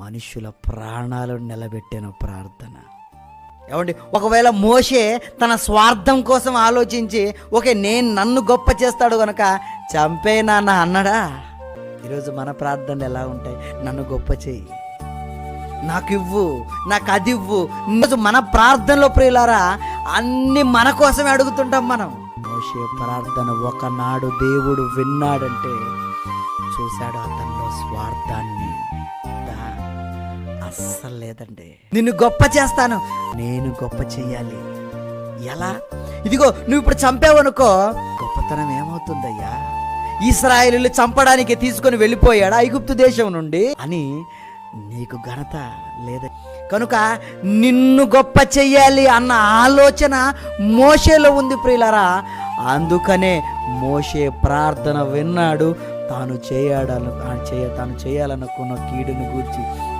మనుషుల ప్రాణాలు నిలబెట్టిన ప్రార్థన. ఏమండి ఒకవేళ మోషే తన స్వార్థం కోసం ఆలోచించి ఓకే నేను నన్ను గొప్ప చేస్తాడు కనుక చంపే నాన్న అన్నాడా? ఈరోజు మన ప్రార్థనలు ఎలా ఉంటాయి? నన్ను గొప్ప చేయి నాకు ఇవ్వు నాకు అది ఇవ్వు ఈరోజు మన ప్రార్థనలో ప్రియులారా అన్ని మన కోసమే అడుగుతుంటాం మనం. మోషే ప్రార్థన ఒకనాడు దేవుడు విన్నాడంటే చూశాడు అతనిలో స్వార్థాన్ని. అస్సలు లేదండి. నిన్ను గొప్ప చేస్తాను. నేను గొప్ప చెయ్యాలి. ఎలా? ఇదిగో నువ్వు ఇప్పుడు చంపావనుకో. గొప్పతనం ఏమవుతుందయ్యా? ఇస్రాయేలీలు చంపడానికి తీసుకొని వెళ్ళిపోయాడు ఐగుప్తు దేశం నుండి? అని నీకు ఘనత లేదా? కనుక నిన్ను గొప్ప చెయ్యాలి అన్న ఆలోచన మోషేలో ఉంది ప్రియులరా. అందుకనే మోషే ప్రార్థన విన్నాడు. తాను చేయాడను తాను చేయ తాను చేయాలనుకున్న కీడును గూర్చి